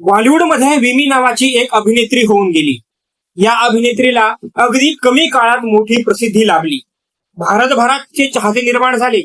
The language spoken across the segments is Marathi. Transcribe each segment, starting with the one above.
बॉलिवूडमध्ये विमी नावाची एक अभिनेत्री होऊन गेली. या अभिनेत्रीला अगदी कमी काळात मोठी प्रसिद्धी लाभली. भारतभरात चाहते निर्माण झाले.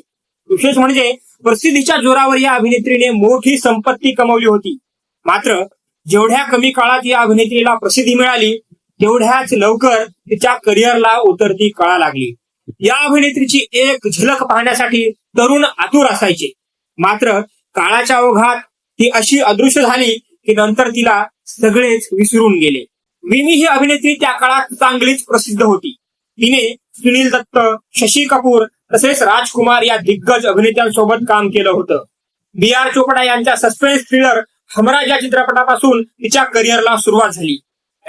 विशेष म्हणजे प्रसिद्धीच्या जोरावर या अभिनेत्रीने मोठी संपत्ती कमवली होती. मात्र जेवढ्या कमी काळात या अभिनेत्रीला प्रसिद्धी मिळाली तेवढ्याच लवकर तिच्या करिअरला उतरती कळा लागली. या अभिनेत्रीची एक झलक पाहण्यासाठी तरुण आतुर असायचे. मात्र काळाच्या ओघात ती अशी अदृश्य झाली की नंतर तिला सगळेच विसरून गेले. विमी ही अभिनेत्री त्या काळात चांगलीच प्रसिद्ध होती. तिने सुनील दत्त शशी कपूर तसेच राजकुमार या दिग्गज अभिनेत्यांसोबत काम केलं होतं. बी आर चोपडा यांच्या सस्पेन्स थ्रिलर हमराज या चित्रपटापासून तिच्या करिअरला सुरुवात झाली.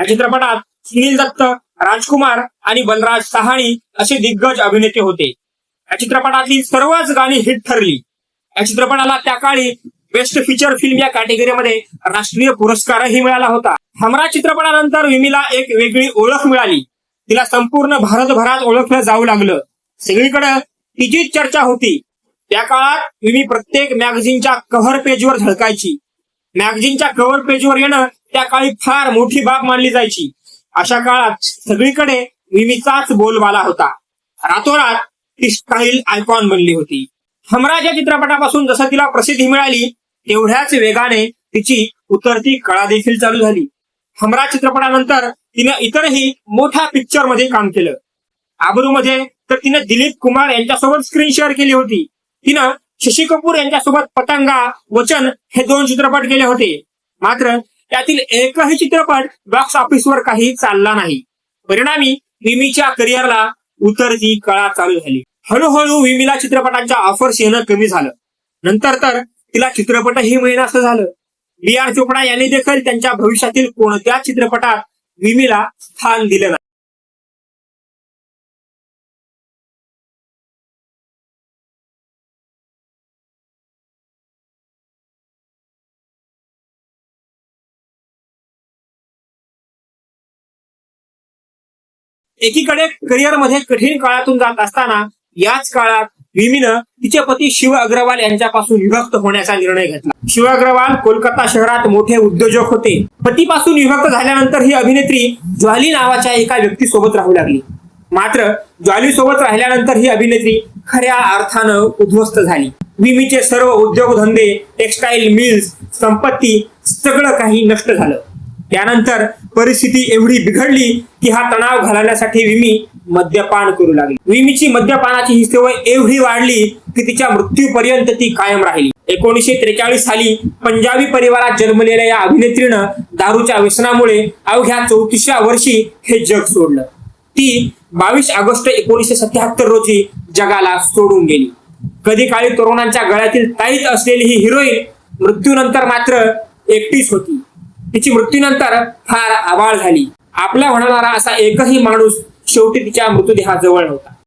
या चित्रपटात सुनील दत्त राजकुमार आणि बलराज सहाणी असे दिग्गज अभिनेते होते. या चित्रपटातली सर्वच गाणी हिट ठरली. या चित्रपटाला त्या काळी बेस्ट फीचर फिल्म या कॅटेगरीमध्ये राष्ट्रीय पुरस्कारही मिळाला होता. हमरा चित्रपटानंतर विमीला एक वेगळी ओळख मिळाली. तिला संपूर्ण भारतभरात ओळखलं जाऊ लागलं. सगळीकडे तिचीच चर्चा होती. त्या काळात विमी प्रत्येक मॅगझिनच्या कव्हर पेजवर झळकायची. मॅगझिनच्या कव्हर पेजवर येणं त्या काळी फार मोठी बाब मानली जायची. अशा काळात सगळीकडे विमीचाच बोलबाला होता. रातोरात ती स्टाईल आयकॉन बनली होती. हमराज या चित्रपटापासून जसं तिला प्रसिद्धी मिळाली तेवढ्याच वेगाने तिची उतरती कळा देखील चालू झाली. हमरा चित्रपटानंतर तिनं इतरही मोठ्या पिक्चरमध्ये काम केलं. आबरूमध्ये तर तिनं दिलीप कुमार यांच्यासोबत स्क्रीन शेअर केली होती. तिनं शशी कपूर यांच्यासोबत पतंगा वचन हे दोन चित्रपट केले होते. मात्र त्यातील एकही चित्रपट बॉक्स ऑफिसवर काही चालला नाही. परिणामी विमीच्या करिअरला उतरती कळा चालू झाली. हळूहळू विमीला चित्रपटांच्या ऑफर्स येणं कमी झालं. नंतर तर तिला चित्रपटही असं झालं. बी आर चोपडा यांनी देखील त्यांच्या भविष्यातील कोणत्या चित्रपटात विमीला स्थान दिलं नाही. एकीकडे करिअरमध्ये कठीण काळातून जात असताना याच काळात विमीनं तिचे पती शिव अग्रवाल यांच्यापासून विभक्त होण्याचा निर्णय घेतला. शिव अग्रवाल कोलकाता शहरात मोठे उद्योजक होते. पतीपासून विभक्त झाल्यानंतर ही अभिनेत्री ज्वाली नावाच्या एका व्यक्तीसोबत राहू लागली. मात्र ज्वाली सोबत राहिल्यानंतर ही अभिनेत्री खऱ्या अर्थानं उद्ध्वस्त झाली. विमीचे सर्व उद्योगधंदे टेक्स्टाईल मिल्स संपत्ती सगळं काही नष्ट झालं. त्यानंतर परिस्थिती एवढी बिघडली की हा तणाव घालवण्यासाठी विमी मद्यपान करू लागली. विमीची मद्यपानाची ही सवय एवढी वाढली की तिच्या मृत्यूपर्यंत ती कायम राहिली. एकोणीशे त्रेचाळीस साली पंजाबी परिवारात जन्मलेल्या या अभिनेत्रीनं दारूच्या व्यसनामुळे अवघ्या चौतीसव्या वर्षी हे जग सोडलं. ती बावीस ऑगस्ट एकोणीसशे सत्याहत्तर रोजी जगाला सोडून गेली. कधी काळी तरुणांच्या गळ्यातील ताईत असलेली ही हिरोईन मृत्यूनंतर मात्र एकटीच होती. तिची मृत्यूनंतर फार आबाळ झाली. आपला होणारा असा एकही माणूस शेवटी तिच्या मृतदेहाजवळ नव्हता.